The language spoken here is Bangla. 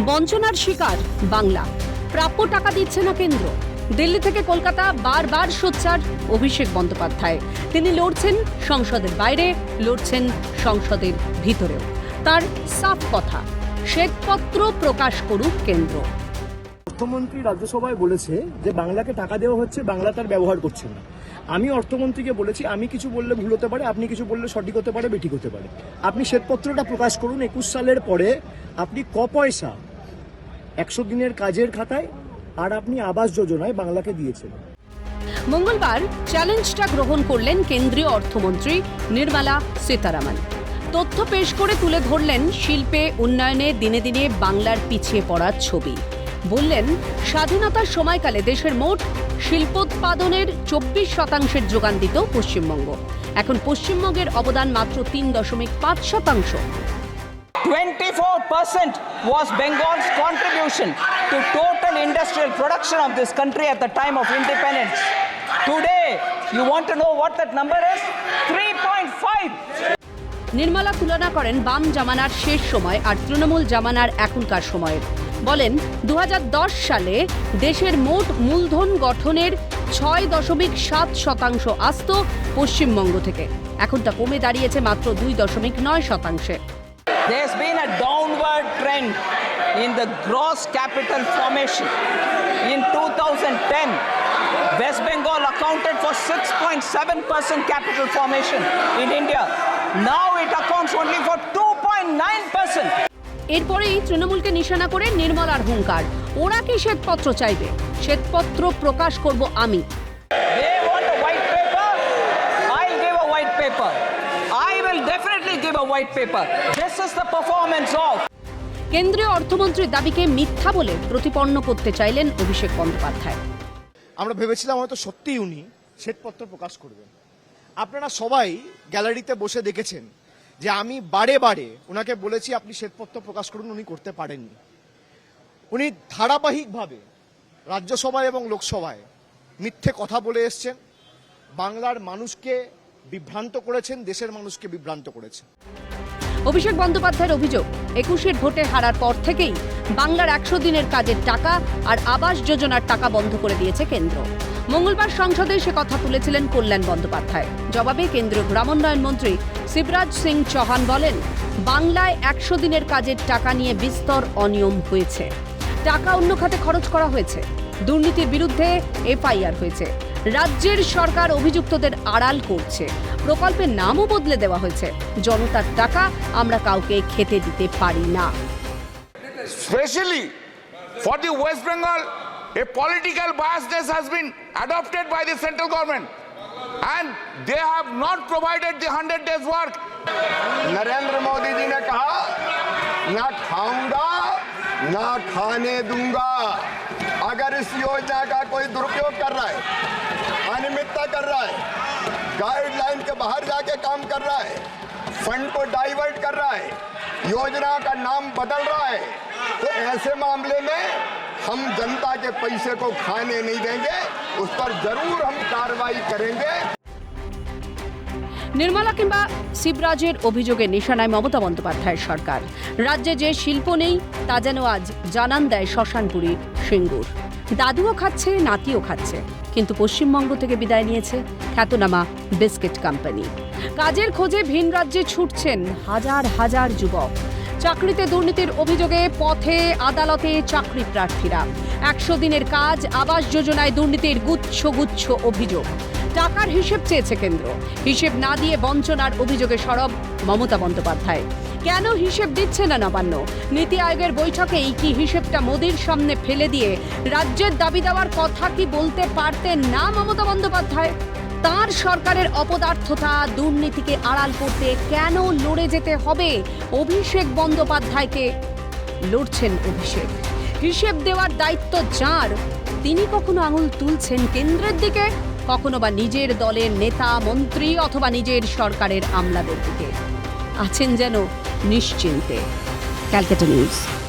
বঞ্চনার শিকার বাংলা। প্রাপ্য টাকা দিচ্ছে না কেন্দ্র। দিল্লি থেকে কলকাতা বারবার সোচ্চার অভিষেক বন্দ্যোপাধ্যায়। তিনি লড়ছেন সংসদের বাইরে, লড়ছেন সংসদের ভিতরেও। তার সাফ কথা, শ্বেতপত্র প্রকাশ করুক কেন্দ্র। অর্থমন্ত্রী রাজ্যসভায় বলেছে যে, বাংলাকে টাকা দেওয়া হচ্ছে, বাংলা তার ব্যবহার করছে না। আমি অর্থমন্ত্রীকে বলেছি, আমি কিছু বললে ভুল হতে পারে, আপনি কিছু বললে সঠিক হতে পারে, বেঠিক হতে পারে। আপনি শ্বেতপত্রটা প্রকাশ করুন, একুশ সালের পরে আপনি ক পয়সা একশো দিনের কাজের খাতায় আর আপনি আবাস যোজনায় বাংলাকে দিয়েছেন। মঙ্গলবার চ্যালেঞ্জটা গ্রহণ করলেন কেন্দ্রীয় অর্থমন্ত্রী নির্মলা সীতারামন। তথ্য পেশ করে তুলে ধরলেন শিল্পে, উন্নয়নে দিনে দিনে বাংলার পিছিয়ে পড়ার ছবি। বললেন স্বাধীনতার সময়কালে দেশের মোট শিল্পোৎপাদনের চব্বিশ শতাংশের যোগান দিত পশ্চিমবঙ্গ। এখন পশ্চিমবঙ্গের অবদান মাত্র তিন দশমিক পাঁচ শতাংশ। Twenty four percent was Bengal's contribution to total industrial production of this country at the of independence today you want know what that number is three point five Nirmala তুলনা করেন বাম জামানার শেষ সময় আর তৃণমূল জামানার এখনকার সময়ের। বলেন দু হাজার দশ সালে দেশের মোট মূলধন গঠনের ছয় দশমিক সাত শতাংশ আসত পশ্চিমবঙ্গ থেকে এখন তা কমে দাঁড়িয়েছে মাত্র দুই দশমিক নয় শতাংশে in the gross capital formation. In 2010, West Bengal accounted for 6.7% capital formation in India. Now it accounts only for 2.9%. এরপরেই তৃণমূলকে নিশানা করে নির্মলার হুঙ্কার। ওরা কি শ্বেতপত্র চাইবে? শ্বেতপত্র প্রকাশ করব আমি। কেন্দ্রীয় অর্থমন্ত্রীর দাবিকে মিথ্যা বলে প্রতিপন্ন করতে চাইলেন অভিষেক বন্দ্যোপাধ্যায়। আমরা ভেবেছিলাম হয়তো সত্যিই উনি শ্বেতপত্র প্রকাশ করবেন। আপনারা সবাই গ্যালারিতে বসে দেখেছেন যে আমি বারে বারে ওনাকে বলেছি, আপনি শ্বেতপত্র প্রকাশ করুন, উনি করতে পারেননি। উনি ধারাবাহিকভাবে রাজ্যসভায় এবং লোকসভায় মিথ্যে কথা বলে এসছেন। বাংলার মানুষকে বিভ্রান্ত করেছেন, দেশের মানুষকে বিভ্রান্ত করেছেন। অভিষেক বন্দ্যোপাধ্যায়ের অভিযোগ, একুশের ভোটে হারার পর থেকেই বাংলার একশো দিনের কাজের টাকা আর আবাস যোজনার টাকা বন্ধ করে দিয়েছে কেন্দ্র। মঙ্গলবার সংসদে সে কথা তুলেছিলেন কল্যাণ বন্দ্যোপাধ্যায়। জবাবে কেন্দ্রীয় গ্রামোন্নয়ন মন্ত্রী শিবরাজ সিং চৌহান বলেন, বাংলায় একশো দিনের কাজের টাকা নিয়ে বিস্তর অনিয়ম হয়েছে। টাকা অন্য খাতে খরচ করা হয়েছে। দুর্নীতির বিরুদ্ধে এফআইআর হয়েছে। রাজ্যের সরকার অভিযুক্তদের আড়াল করছে প্রকল্পের নামও বদলে দেওয়া হয়েছে জনতার টাকা আমরা কাউকে খেতে দিতে পারি না Especially for the West Bengal, a political biasness has been adopted by the central government. And they have not provided the 100 days work. Narendra Modi ji ने कहा ना खाऊंगा ना खाने दूँगा। अगर इस योजना का कोई दुरुपयोग कर रहा है, अनियमितता कर रहा है गाइडलाइन के बाहर जाके काम कर रहा है फंड को डाइवर्ट कर रहा है, योजना का नाम बदल रहा है तो ऐसे मामले में हम जनता के पैसे को खाने नहीं देंगे, उस पर ज़रूर हम कार्रवाई करेंगे। নির্মলা কিংবা শিবরাজের অভিযোগে নিশানায় মমতা বন্দ্যোপাধ্যায়ের সরকার। রাজ্যে যে শিল্প নেই, তা যেন আজ জানান দেয় শ্মশানপুরী সিঙ্গুর। দাদুও খাচ্ছে, নাতিও খাচ্ছে, কিন্তু পশ্চিমবঙ্গ থেকে বিদায় নিয়েছে খ্যাতনামা বিস্কিট কোম্পানি। কাজের খোঁজে ভিন রাজ্যে ছুটছেন হাজার হাজার যুবক। চাকরিতে দুর্নীতির অভিযোগে পথে আদালতে চাকরি প্রার্থীরা। একশো দিনের কাজ, আবাস যোজনায় দুর্নীতির গুচ্ছ গুচ্ছ অভিযোগ। টাকার হিসেব চেয়েছে কেন্দ্র। হিসেব না দিয়ে বঞ্চনার অভিযোগে সরব মমতা বন্দ্যোপাধ্যায়। কেন হিসেব দিচ্ছে না নবান্ন? নীতি আয়োগের বৈঠকেই কি হিসেবটা মোদির সামনে ফেলে দিয়ে রাজ্যের দাবি দেওয়ার কথা কি বলতে পারতেন না মমতা বন্দ্যোপাধ্যায়? তার সরকারের অপদার্থতা, দুর্নীতিকে আড়াল করতে কেন লড়ে যেতে হবে? অভিষেক বন্দ্যোপাধ্যায়কে লড়ছেন অভিষেক। হিসেব দেওয়ার দায়িত্ব যার? তিনি কখনো আঙুল তুলছেন কেন্দ্রের দিকে? কখনো বা নিজের দলের নেতা, মন্ত্রী অথবা নিজের সরকারের আমলাদের দিকে। আছেন যেন নিশ্চিন্তে। ক্যালকাটা নিউজ।